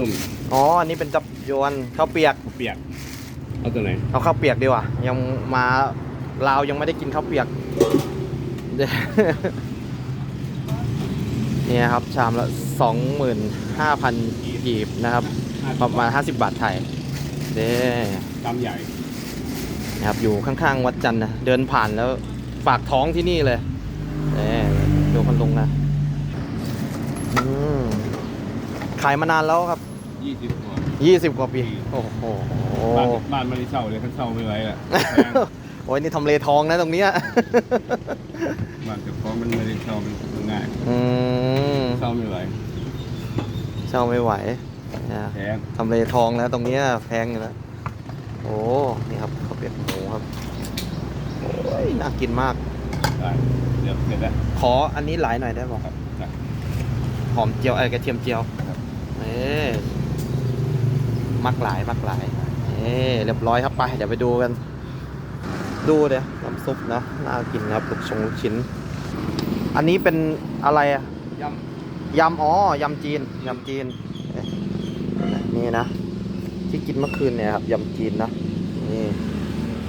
นุ่มอ๋อ อันนี้เป็นจับยวนข้าวเปียก เปียก เอาตัวไหน เอาข้าวเปียกดีกว่า ยังมาลาวยังไม่ได้กินข้าวเปียกเดี๋ยวเนี่ยครับ ชามละสองหมื่นห้าพันกีบนะครับ ประมาณห้าสิบบาทไทย เด้ตามใหญ่นะครับ อยู่ข้างๆ วัดจันทร์นะ เดินผ่านแล้วฝากท้องที่นี่เลยเด้ดูคนลุงนะ อืม ขายมานานแล้วครับ ยี่สิบกว่า ยี่สิบกว่าปี โอ้โหบ้านบ้านมันได้เช่าเลยท่านเช่าไม่ไหวอะแพงโอ้ยนี่ทำเลทองนะตรงเนี้ยบ้านเจ้าของมันไม่ได้เช่ามันง่ายอืมเช่าไม่ไหวเช่าไม่ไหวนะแพงทำเลทองแล้วตรงเนี้ยแพงอยู่แล้วโอ้นี่ครับข้าวเปียกหมูครับโอ้ยน่ากินมากได้เดี๋ยวเสร็จแล้วขออันนี้หลายหน่อยได้ป่ะครับได้หอมเจียวไอ้ยกระเทียมเจียวครับ เอ๊มักหลายมักหลายเอ๊เรียบร้อยครับไป เดี๋ยวไปดูกัน ดูเดี๋ยวน้ำซุปนะน่ากินนะครับลูกชงลูกชิ้น อันนี้เป็นอะไรอะย่ยำอ๋อยำจีนยำจีนเอ๊ะนี่นะ ที่กินเมื่อคืนเนี่ยครับยำจีนนะนี่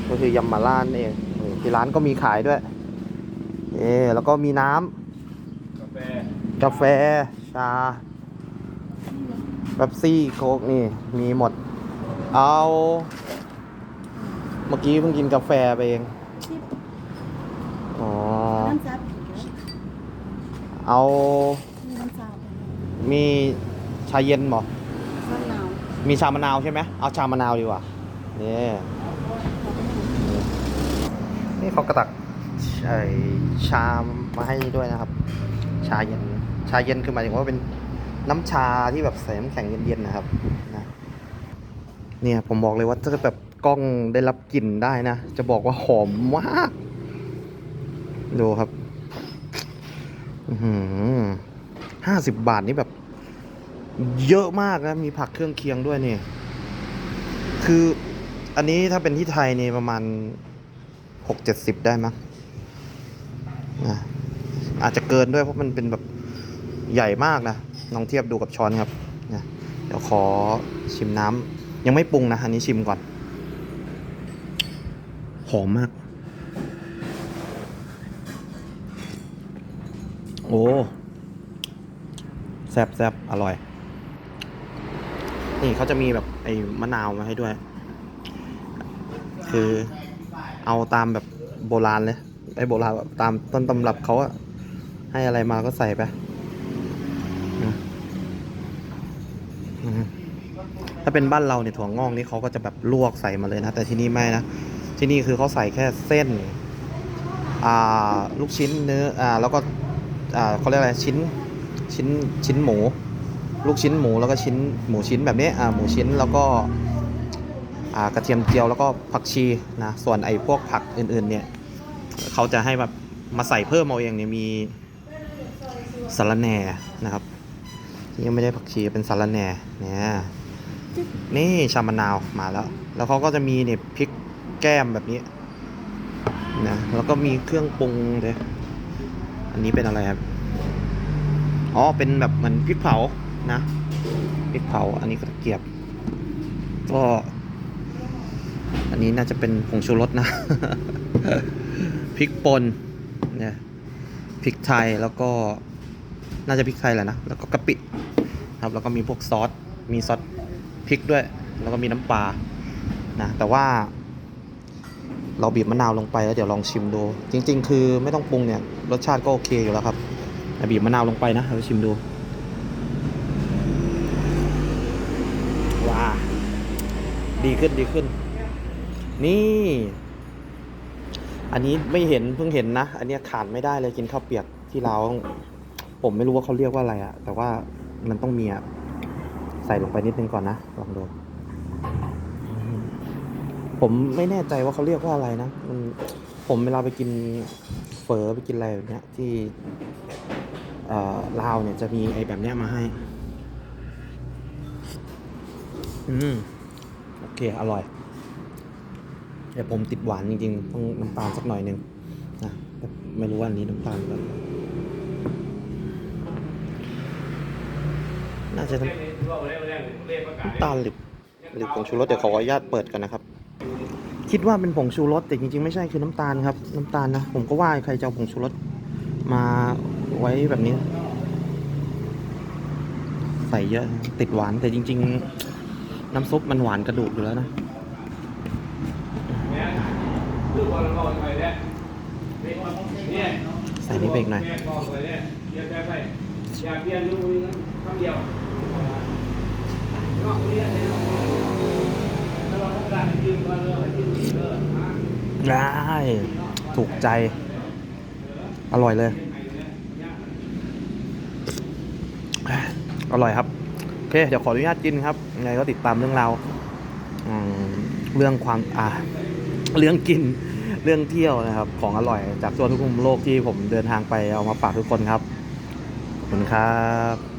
ก็คือยำหมาล่านั่นเองนี่ที่ร้านก็มีขายด้วย เอ๊ะแล้วก็มีน้ำำกาแฟกาแฟชา เป๊ปซี่โค้กนี่มีหมด เอา เมื่อกี้เพิ่งกินกาแฟไปเอง อ๋อ น้ำซับเอา มีน้ำซับมีชาเย็นบ่มะนาวมีชามะนาวใช่ไหม เอาชามะนาวดีกว่า นี่ นี่เขากระตักไอ้ชามมาให้ด้วยนะครับ ชาเย็น ชาเย็นคือหมายถึงว่าเป็น น้ำชาที่แบบใส่น้ำแข็งเย็นๆนะครับนะเนี่ยผมบอกเลยว่าถ้าแบบกล้องได้รับกลิ่นได้นะ จะบอกว่าหอมมากดูครับห้าสิบบาทนี่แบบ เยอะมากนะ มีผักเครื่องเคียงด้วยนี่คืออันนี้ถ้าเป็นที่ไทยนี่ประมาณหกเจ็ดสิบได้มั้งอาจจะเกินด้วยเพราะมันเป็นแบบใหญ่มากนะ ลองเทียบดูกับช้อนครับนะเดี๋ยวขอชิมน้ำยังไม่ปรุงนะอันนี้ชิมก่อน หอมมาก โอ้แซบแซบอร่อย นี่เขาจะมีแบบไอ้มะนาวมาให้ด้วย คือเอาตามแบบโบราณเลยไอ้โบราณแบบตามต้นตำรับเขาอะให้อะไรมาก็ใส่ไปอืมอืม ถ้าเป็นบ้านเราเนี่ยถั่วงอกนี่เขาก็จะแบบลวกใส่มาเลยนะ แต่ที่นี่ไม่นะ ที่นี่คือเขาใส่แค่เส้นอ่าลูกชิ้นเนื้ออ่าแล้วก็อ่าเขาเรียกอะไรชิ้นชิ้นชิ้นหมู ลูกชิ้นหมูแล้วก็ชิ้นหมูชิ้นแบบนี้อ่าหมูชิ้นแล้วก็อ่ากระเทียมเจียวแล้วก็ผักชีนะส่วนไอ้พวกผักอื่นๆเนี่ยเขาจะให้แบบมาใส่เพิ่มเอาเองเนี่ยมีสาระแหน่นะครับ ยังไม่ได้ผักชีเป็นสาระแหน่เนี่ยนี่ชามะนาวมาแล้ว แล้วเขาก็จะมีเนี่ยพริกแก้มแบบนี้นะแล้วก็มีเครื่องปรุงเลยอันนี้เป็นอะไรครับอ๋อเป็นแบบเหมือนพริกเผานะพริกเผาอันนี้กระเกียบ ก็ อันนี้น่าจะเป็นผงชูรสนะพริกป่นเนี่ยพริกไทยแล้วก็ น่าจะพริกไทยแหละนะ แล้วก็กะปิครับ แล้วก็มีพวกซอส มีซอสพริกด้วย แล้วก็มีน้ำปลา นะ แต่ว่า เราบีบมะนาวลงไปแล้วเดี๋ยวลองชิมดู จริง ๆ คือไม่ต้องปรุงเนี่ย รสชาติก็โอเคอยู่แล้วครับบีบมะนาวลงไปนะเราชิมดู ว้า ดีขึ้นดีขึ้น นี่ อันนี้ไม่เห็นเพิ่งเห็นนะ อันนี้ขาดไม่ได้เลยกินข้าวเปียกที่เราว ผมไม่รู้ว่าเขาเรียกว่าอะไรอะแต่ว่ามันต้องมีอะใส่ลงไปนิดนึงก่อนนะลองดูผมไม่แน่ใจว่าเขาเรียกว่าอะไรนะมันผมเวลาไปกินเฝอไปกินอะไรแบบเนี้ยที่เอ่อลาวเนี่ยจะมีไอ้แบบเนี้ยมาให้ อืมโอเค อร่อยเดี๋ยวผมติดหวานจริงๆ ต้องน้ำตาลสักหน่อยหนึ่งนะไม่รู้ว่านนี้น้ำตาลแบบ น่าจะน้ำน้ำตาลหรือหรือผงชูรสเดี๋ยวขออนุญาตเปิดกันนะครับ คิดว่าเป็นผงชูรสแต่จริงๆไม่ใช่คือน้ำตาลครับ น้ำตาลนะผมก็ว่าใครจะเอาผงชูรสมาไว้แบบนี้ ใส่เยอะนะติดหวานแต่จริง ๆ น้ำซุปมันหวานกระดูกอยู่แล้วนะใส่นี่ไปอีกหน่อย ได้ถูกใจ อร่อยเลย อร่อยครับ โอเค เดี๋ยวขออนุญาตกินครับยังไงก็ติดตามเรื่องราวเรื่องความอ่าเรื่องกินเรื่องเที่ยวนะครับ ของอร่อยจากทั่วทุกมุมโลกที่ผมเดินทางไปเอามาฝากทุกคนครับ ขอบคุณครับ